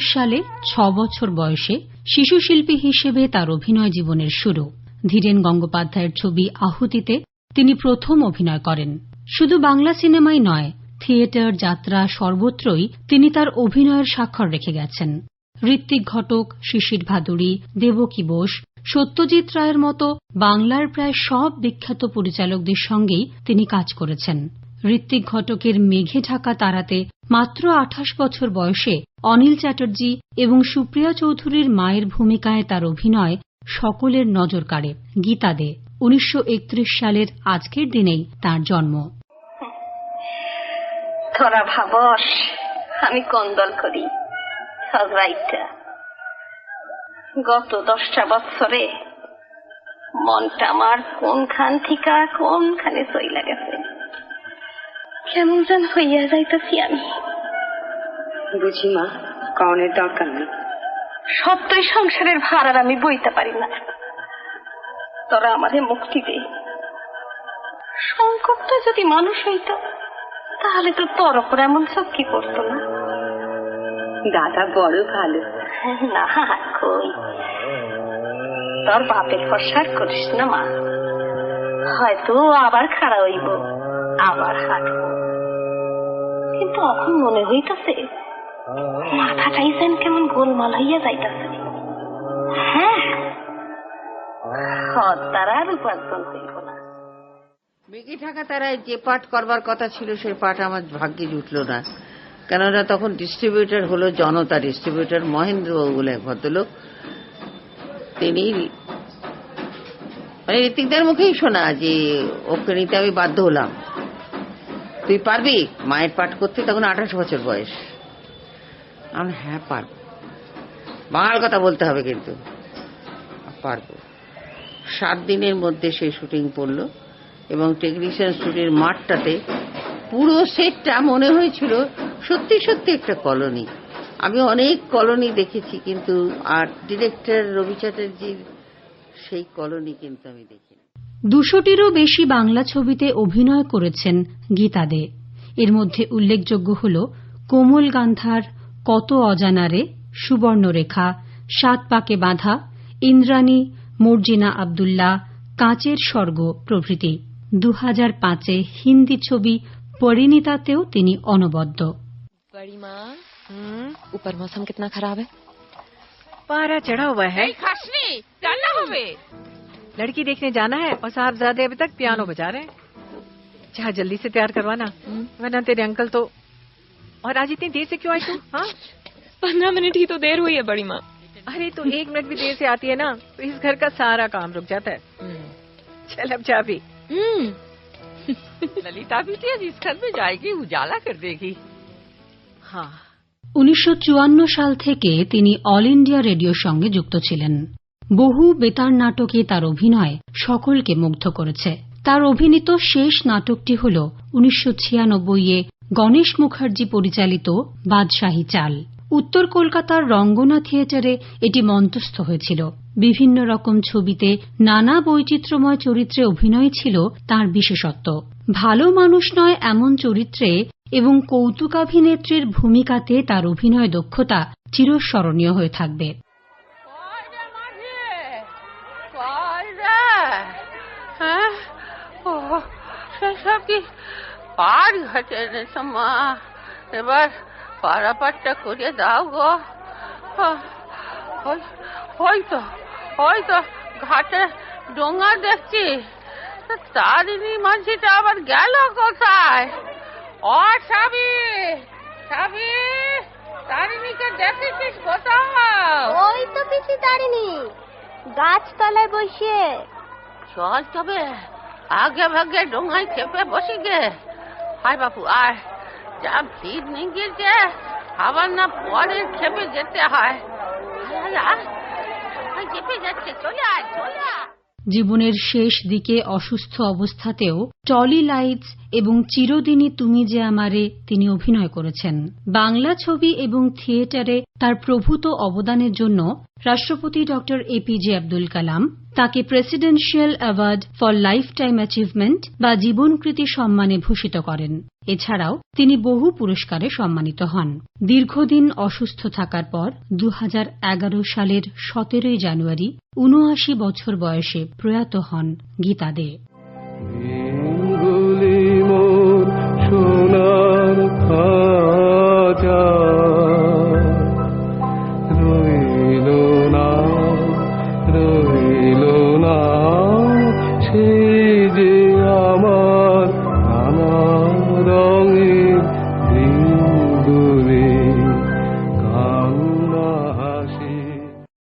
সালে ছ বছর বয়সে শিশু শিল্পী হিসেবে তার অভিনয় জীবনের শুরু। ধীরেন গঙ্গোপাধ্যায়ের ছবি আহুতিতে তিনি প্রথম অভিনয় করেন। শুধু বাংলা সিনেমাই নয়, থিয়েটার, যাত্রা সর্বত্রই তিনি তার অভিনয়ের স্বাক্ষর রেখে গেছেন। ঋত্বিক ঘটক, শিশির ভাদুরী দেবকী বোস, সত্যজিৎ রায়ের মতো বাংলার প্রায় সব বিখ্যাত পরিচালকদের সঙ্গেই তিনি কাজ করেছেন। ঋত্বিক ঘটকের মেঘে ঢাকা তারাতে মাত্র আঠাশ বছর বয়সে অনিল চ্যাটার্জি এবং সুপ্রিয়া চৌধুরীর মায়ের ভূমিকায় তার অভিনয় সকলের নজর কাড়ে, গীতা দে। উনিশশো সালের আজকের দিনেই তার জন্ম। তোরা ভাবস, আমি কন্দল করি? গত দশটা বছরে মনটা আমার কোনখান থিকা কোনখানে চইলা গেছে? কেমন যেন হইয়া যাইতাছি আমি। বুঝি মা কনের দরকার নেই। সত্যই সংসারের ভার আর আমি বইতে পারি না। তোরা আমাদের মুক্তি দে। সংকটটা যদি মানুষ হইতো তাহলে তো তোর ওপর এমন সব কি করতো না? দাদা বড় ভালো। না কই? তোর বাপের ফসার করিস না মা। হয়তো আবার খাড়া হইব আবার হাঁটবো। কিন্তু এখন মনে হইতাছে মাথাটাই যেন কেমন গোলমাল হইয়া যাইতাছে। তারা থাকা যে পাঠ করবার কথা ছিল, সেই পাঠ আমার ভাগ্যে জুটল না। কেননা তখন ডিস্ট্রিবিউটর হলো জনতা ডিস্ট্রিবিউটার মহেন্দ্রবাবু বলে এক ভদ্রলোক। তিনি মানে ঋতিকদার মুখেই শোনা যে ওকে নিতে আমি বাধ্য হলাম। তুই পারবি? মায়ের পাঠ করতে তখন আঠাশ বছর বয়স। আমি হ্যাঁ পারব। বাঙাল কথা বলতে হবে কিন্তু। পারব। সাত দিনের মধ্যে সেই শুটিং পড়ল এবং টেকনিশিয়ান স্টুডিওর মাঠটাতে পুরো সেটটা মনে হয়েছিল সত্যি সত্যি একটা কলোনি। আমি অনেক কলোনি দেখেছি কিন্তু আর ডিরেক্টর রবি চ্যাটার্জির সেই কলোনি কিন্তু আমি দেখিনি। দুশোটিরও বেশি বাংলা ছবিতে অভিনয় করেছেন গীতা দে। এর মধ্যে উল্লেখযোগ্য হল কোমল গান্ধার কত অজানারে সুবর্ণরেখা সাত পাকে বাঁধা ইন্দ্রাণী মর্জিনা আবদুল্লাহ কাঁচের স্বর্গ প্রভৃতি দু পাঁচে হিন্দি ছবি পরিণীতাতেও তিনি অনবদ্য बड़ी माँ ऊपर मौसम कितना खराब है पारा चढ़ा हुआ है খাসনি রান্না হবে लड़की देखने जाना है और साहबजादे अभी तक पियानो बजा रहे हैं चाहे जल्दी से तैयार करवाना वरना तेरे अंकल तो और आज इतनी देर से क्यों आई तू हाँ पंद्रह मिनट ही तो देर हुई है बड़ी माँ अरे तू एक मिनट भी देर से आती है ना तो इस घर का सारा काम रुक जाता है चल अब जा भी ललिता भी थी जिस घर में जाएगी उजाला कर देगी हाँ উনিশশো সাল থেকে তিনি অল ইন্ডিয়া রেডিওর সঙ্গে যুক্ত ছিলেন বহু বেতার নাটকে তার অভিনয় সকলকে মুগ্ধ করেছে তার অভিনীত শেষ নাটকটি হল উনিশশো এ গণেশ মুখার্জি পরিচালিত বাদশাহী চাল। উত্তর কলকাতার রঙ্গনা থিয়েটারে এটি মঞ্চস্থ হয়েছিল। বিভিন্ন রকম ছবিতে নানা বৈচিত্র্যময় চরিত্রে অভিনয় ছিল তার বিশেষত্ব। ভালো মানুষ নয় এমন চরিত্রে এবং কৌতুকাভিনেত্রীর ভূমিকাতে তার অভিনয় দক্ষতা চিরস্মরণীয় হয়ে থাকবে। হ্যাঁ? ও সেসব কি পার ঘাটে রে মা এবার পারাপারটা করে দাও গো। ওই তো ওই তো ঘাটে ডোঙা দেখছি। তারিণী মাঝিটা আবার গেল কোথায়? ও সাবি সাবি তারিণীকে দেখেছিস কোথাও? ওই তো পিসি তারিনি গাছতলায় বসে। চল তবে আগে ভাগে ডোঙায় চেপে বসি গে হায় বাপু আয় যা ভিড় নিগিয়েছে আবার না পরের খেপে যেতে হয়। চেপে যাচ্ছে। চলে আয় চলে আয়। জীবনের শেষ দিকে অসুস্থ অবস্থাতেও টলি লাইটস এবং চিরদিনই তুমি যে আমারে, তিনি অভিনয় করেছেন। বাংলা ছবি এবং থিয়েটারে তার প্রভূত অবদানের জন্য রাষ্ট্রপতি ড এপিজে আব্দুল কালাম তাকে presidential award for lifetime achievement বা জীবনকৃতি সম্মানে ভূষিত করেন। এছাড়াও তিনি বহু পুরস্কারে সম্মানিত হন। দীর্ঘদিন অসুস্থ থাকার পর দু হাজার এগারো সালের 17 জানুয়ারি উনআশি বছর বয়সে প্রয়াত হন গীতা দে। जी